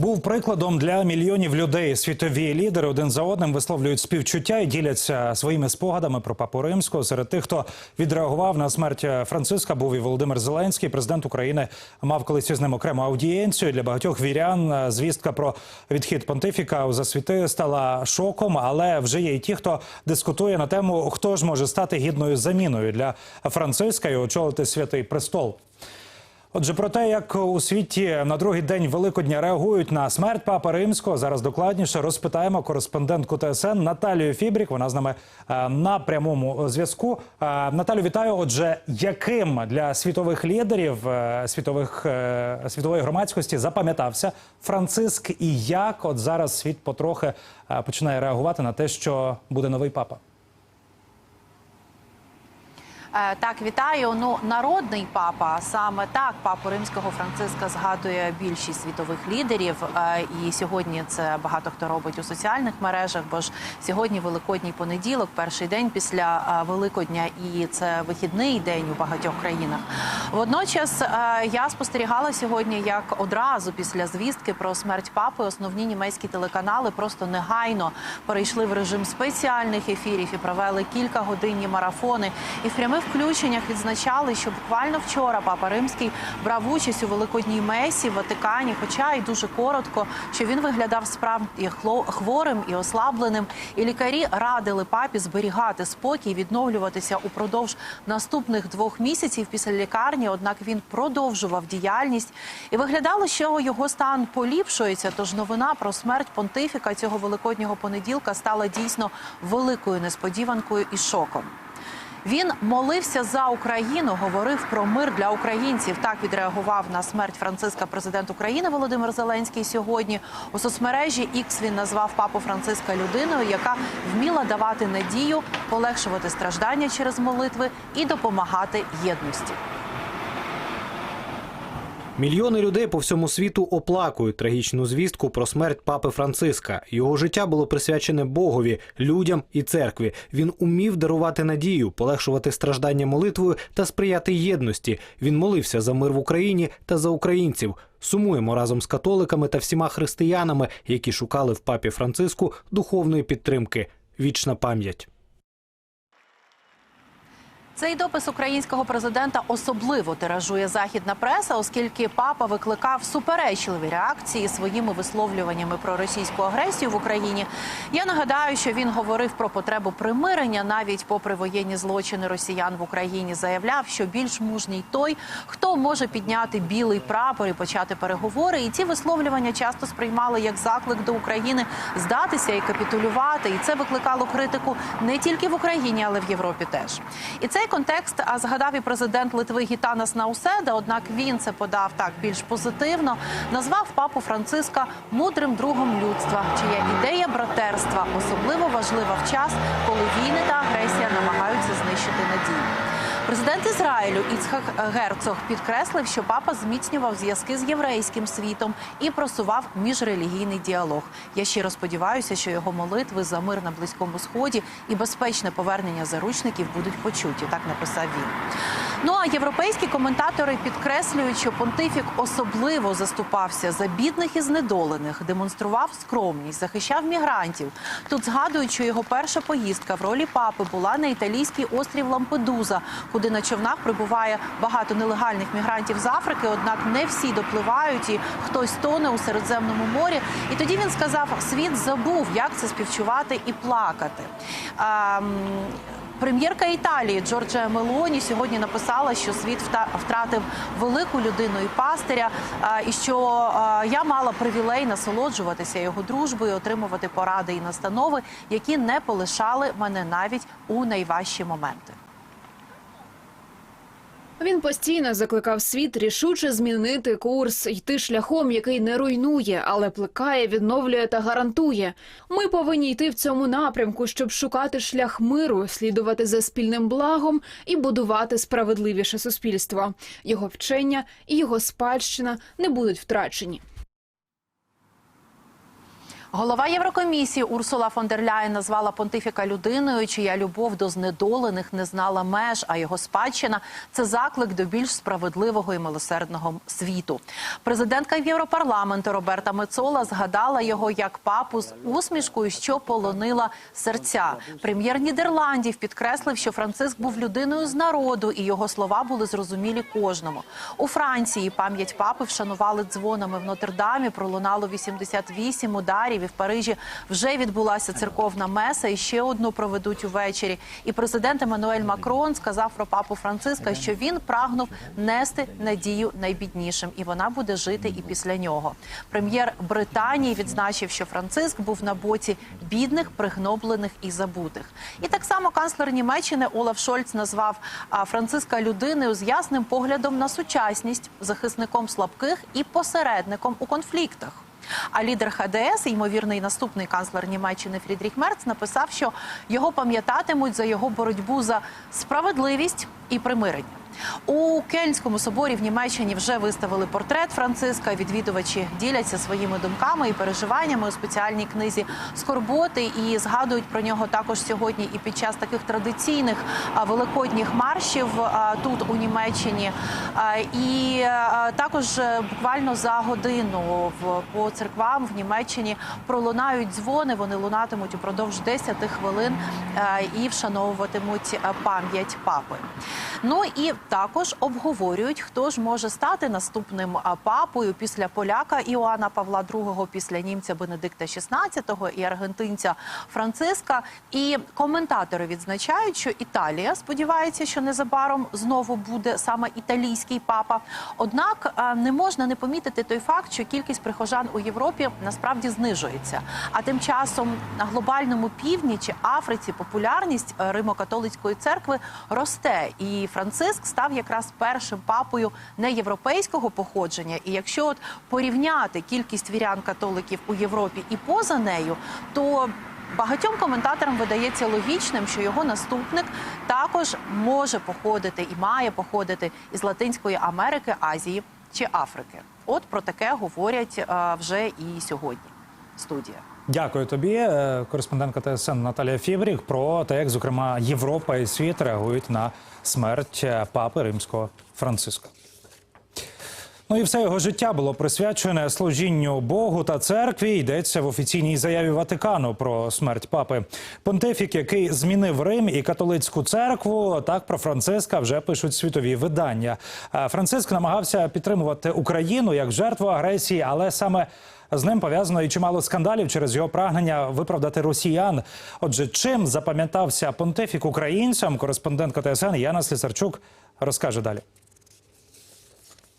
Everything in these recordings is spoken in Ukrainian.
Був прикладом для мільйонів людей. Світові лідери один за одним висловлюють співчуття і діляться своїми спогадами про папу римського. Серед тих, хто відреагував на смерть Франциска, був і Володимир Зеленський. Президент України мав колись із ним окрему аудієнцію. Для багатьох вірян е, звістка про відхід понтифіка у засвіти стала шоком, але вже є і ті, хто дискутує на тему, хто ж може стати гідною заміною для Франциска і очолити святий престол. Отже, про те, як у світі на другий день Великодня реагують на смерть Папи Римського, зараз докладніше розпитаємо кореспондентку ТСН Наталію Фібрік. Вона з нами е, на прямому зв'язку. Е, Наталю, вітаю. Отже, яким для світових лідерів е, світових світової громадськості запам'ятався Франциск, і як от зараз світ потрохи починає реагувати на те, що буде новий папа? Е, Так, вітаю. Ну, народний папа, саме так, папу римського Франциска згадує більшість світових лідерів. Е, І сьогодні це багато хто робить у соціальних мережах, бо ж сьогодні Великодній понеділок, перший день після е, Великодня, і це вихідний день у багатьох країнах. Водночас я спостерігала сьогодні, як одразу після звістки про смерть папи основні німецькі телеканали просто негайно перейшли в режим спеціальних ефірів і провели кілька годинні марафони. І в прямих включеннях відзначали, що буквально вчора папа римський брав участь у великодній месі в Ватикані, хоча й дуже коротко, що він виглядав справді хворим і ослабленим. І лікарі радили папі зберігати спокій, відновлюватися упродовж наступних двох місяців після лікарні. Однак він продовжував діяльність і виглядало, що його стан поліпшується. Тож новина про смерть понтифіка цього великоднього понеділка стала дійсно великою несподіванкою і шоком. Він молився за Україну, говорив про мир для українців. Так відреагував на смерть Франциска президент України Володимир Зеленський сьогодні. У соцмережі X він назвав папу Франциска людиною, яка вміла давати надію, полегшувати страждання через молитви і допомагати єдності. Мільйони людей по всьому світу оплакують трагічну звістку про смерть папи Франциска. Його життя було присвячене Богові, людям і церкві. Він умів дарувати надію, полегшувати страждання молитвою та сприяти єдності. Він молився за мир в Україні та за українців. Сумуємо разом з католиками та всіма християнами, які шукали в папі Франциску духовної підтримки. Вічна пам'ять. Цей допис українського президента особливо тиражує західна преса, оскільки папа викликав суперечливі реакції своїми висловлюваннями про російську агресію в Україні. Я нагадаю, що він говорив про потребу примирення, навіть попри воєнні злочини росіян в Україні, заявляв, що більш мужній той, хто може підняти білий прапор і почати переговори. І ці висловлювання часто сприймали як заклик до України здатися і капітулювати. І це викликало критику не тільки в Україні, але в Європі теж. І цей контекст згадав і президент Литви Гітанас Науседа. Однак він це подав так більш позитивно. Назвав папу Франциска мудрим другом людства, чия ідея братерства особливо важлива в час, коли війни та агресія намагаються. Президент Ізраїлю Іцхак Герцог підкреслив, що папа зміцнював зв'язки з єврейським світом і просував міжрелігійний діалог. Я щиро сподіваюся, що його молитви за мир на близькому сході і безпечне повернення заручників будуть почуті. Так написав він. Ну а європейські коментатори підкреслюють, що понтифік особливо заступався за бідних і знедолених, демонстрував скромність, захищав мігрантів. Тут згадують, що його перша поїздка в ролі папи була на італійський острів Лампедуза, куди на човнах прибуває багато нелегальних мігрантів з Африки. Однак не всі допливають, і хтось тоне у Середземному морі. І тоді він сказав: світ забув, як це співчувати і плакати. А, Прем'єрка Італії Джорджа Мелоні сьогодні написала, що світ втратив велику людину і пастиря, і що я мала привілей насолоджуватися його дружбою, отримувати поради і настанови, які не полишали мене навіть у найважчі моменти. Він постійно закликав світ рішуче змінити курс, йти шляхом, який не руйнує, але плекає, відновлює та гарантує. Ми повинні йти в цьому напрямку, щоб шукати шлях миру, слідувати за спільним благом і будувати справедливіше суспільство. Його вчення і його спадщина не будуть втрачені. Голова Єврокомісії Урсула фон дер Ляєн назвала понтифіка людиною, чия любов до знедолених не знала меж, а його спадщина це заклик до більш справедливого і милосердного світу. Президентка Європарламенту Роберта Мецола згадала його як папу з усмішкою, що полонила серця. Прем'єр Нідерландів підкреслив, що Франциск був людиною з народу, і його слова були зрозумілі кожному. У Франції пам'ять папи вшанували дзвонами в Нотр-Дамі. Пролунало 88 ударів. І в Парижі вже відбулася церковна меса. І ще одну проведуть увечері. І президент Еммануель Макрон сказав про папу Франциска, що він прагнув нести надію найбіднішим, і вона буде жити і після нього. Прем'єр Британії відзначив, що Франциск був на боці бідних, пригноблених і забутих. І так само канцлер Німеччини Олаф Шольц назвав Франциска людиною з ясним поглядом на сучасність, захисником слабких і посередником у конфліктах. А лідер ХДС, ймовірний наступний канцлер Німеччини Фрідріх Мерц, написав, що його пам'ятатимуть за його боротьбу за справедливість і примирення. У Кельнському соборі в Німеччині вже виставили портрет Франциска. Відвідувачі діляться своїми думками і переживаннями у спеціальній книзі скорботи і згадують про нього також сьогодні і під час таких традиційних великодніх маршів тут у Німеччині. І також е, буквально за годину по церквам в Німеччині пролунають дзвони. Вони лунатимуть упродовж 10 хвилин е, і вшановуватимуть е, пам'ять папи. Ну і також обговорюють, хто ж може стати наступним папою після поляка Іоанна Павла II, після німця Бенедикта XVI і аргентинця Франциска. І коментатори відзначають, що Італія сподівається, що незабаром знову буде саме італійський папа. Однак не можна не помітити той факт, що кількість прихожан у Європі насправді знижується. А тим часом на глобальному півдні чи Африці популярність е, Римо-католицької церкви росте, і Франциск став якраз першим папою неєвропейського походження. І якщо от порівняти кількість вірян-католиків у Європі і поза нею, то Багатьом коментаторам видається логічним, що його наступник також може походити і має походити із Латинської Америки, Азії чи Африки. От про таке говорять е, вже і сьогодні. Студія. Дякую тобі, е, кореспондентка ТСН Наталія Фібрік, про те, як зокрема Європа і світ реагують на смерть е, папи римського Франциска. Ну і все його життя було присвячене служінню Богу та церкві. Йдеться в офіційній заяві Ватикану про смерть папи. Понтифік, який змінив Рим і католицьку церкву, так про Франциска вже пишуть світові видання. Франциск намагався підтримувати Україну як жертву агресії, але саме з ним пов'язано і чимало скандалів через його прагнення виправдати росіян. Отже, чим запам'ятався понтифік українцям? Кореспондентка ТСН Яна Слісарчук розкаже далі.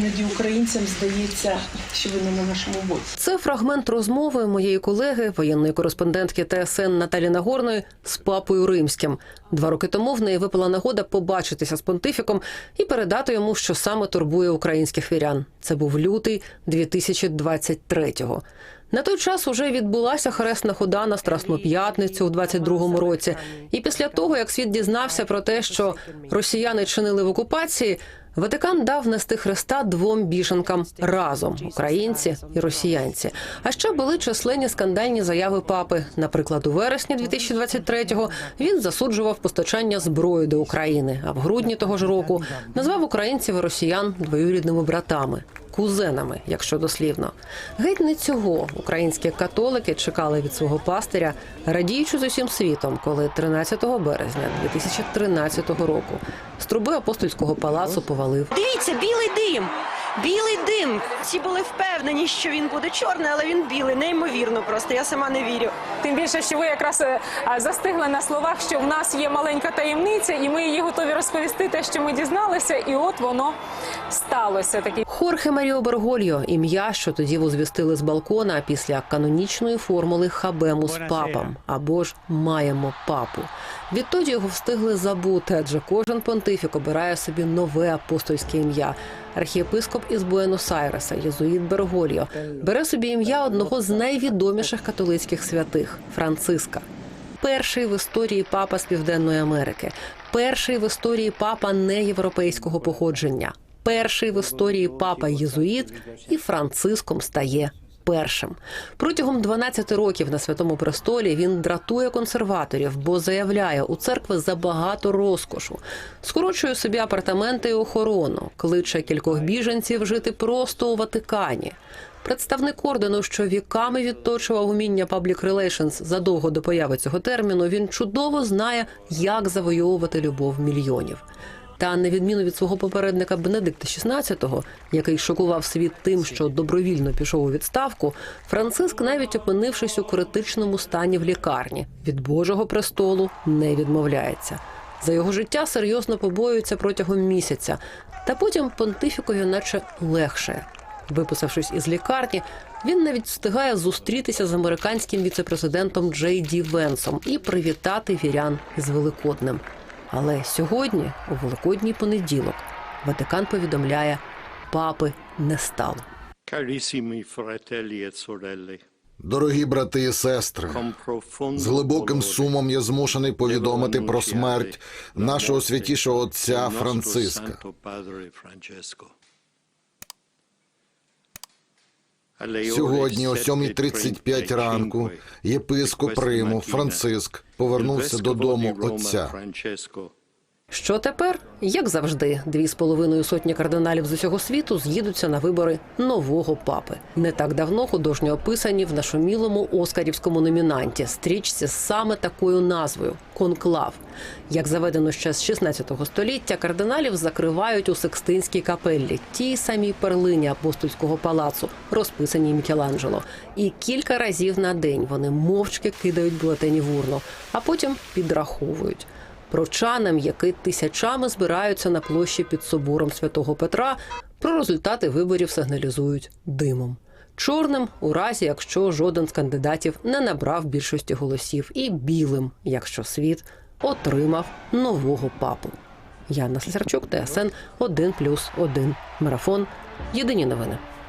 Іноді українцям здається, що ви не на нашому боці. Це фрагмент розмови моєї колеги, воєнної кореспондентки ТСН Наталі Нагорної з папою римським. Два роки тому в неї випала нагода побачитися з понтифіком і передати йому, що саме турбує українських вірян. Це був лютий 2023-го. На той час уже відбулася хресна хода на Страсну п'ятницю у 22-му році. І після того, як світ дізнався про те, що росіяни чинили в окупації, Ватикан дав нести хреста двом біженкам разом українці і росіянці. А ще були численні скандальні заяви папи. Наприклад, у вересні 2023-го він засуджував постачання зброї до України. А в грудні того ж року назвав українців і росіян двоюрідними братами. Кузенами, якщо дослівно, геть не цього. Українські католики чекали від свого пастиря, радіючи з усім світом, коли 13 березня 2013 року з труби апостольського палацу повалив. Дивіться, білий дим. Білий дим. Всі були впевнені, що він буде чорний, але він білий. Неймовірно просто. Я сама не вірю. Тим більше, що ви якраз е, застигли на словах, що в нас є маленька таємниця, і ми її готові розповісти те, що ми дізналися, і от воно сталося. Такий Хорхе Маріо Бергольо, ім'я, що тоді возвістили з балкона після канонічної формули Хабемус папам або ж маємо папу. Відтоді його встигли забути, адже кожен понтифік обирає собі нове апостольське ім'я. Архієпископ із Буенос-Айреса, Єзуїт Бергольо, бере собі ім'я одного з найвідоміших католицьких святих Франциска. Перший в історії папа з Південної Америки, перший в історії папа неєвропейського походження, перший в історії папа єзуїт і Франциском стає першим. Протягом 12 років на святому престолі він дратує консерваторів, бо заявляє у церкви забагато розкошу, скорочує собі апартаменти і охорону, кличе кількох біженців жити просто у Ватикані. Представник ордену, що віками відточував уміння Public Relations задовго до появи цього терміну, він чудово знає, як завойовувати любов мільйонів. Та на відміну від свого попередника Бенедикта XVI, який шокував світ тим, що добровільно пішов у відставку, Франциск, навіть опинившись у критичному стані в лікарні, від Божого престолу не відмовляється. За його життя серйозно побоюються протягом місяця, та потім понтифікові наче легше. Виписавшись із лікарні, він навіть встигає зустрітися з американським віцепрезидентом Джей Ді Венсом і привітати вірян із Великоднем. Але сьогодні, у Великодній понеділок, Ватикан повідомляє, папи не стало. Carissimi fratelli e sorelle, Дорогі брати і сестри, з глибоким сумом я змушений повідомити про смерть нашого святішого отця Франциска. Сьогодні о 7:35 7.35 ранку єпископ Риму Франциск повернувся додому отця. Що тепер? Як завжди, дві з половиною сотні кардиналів з усього світу з'їдуться на вибори нового папи. Не так давно художньо описані в нашумілому оскарівському номінанті стрічці з саме такою назвою конклав. Як заведено ще з 16 століття, кардиналів закривають у Секстинській капеллі, тій самій перлині апостольського палацу, розписаній Мікеланджело. І кілька разів на день вони мовчки кидають бюлетені в урну, а потім підраховують. Прочанам, які тисячами збираються на площі під собором святого Петра, про результати виборів сигналізують димом. Чорним у разі, якщо жоден з кандидатів не набрав більшості голосів, і білим, якщо світ отримав нового папу. Яна Слесарчук, ТСН 1+,1. Марафон. Єдині новини.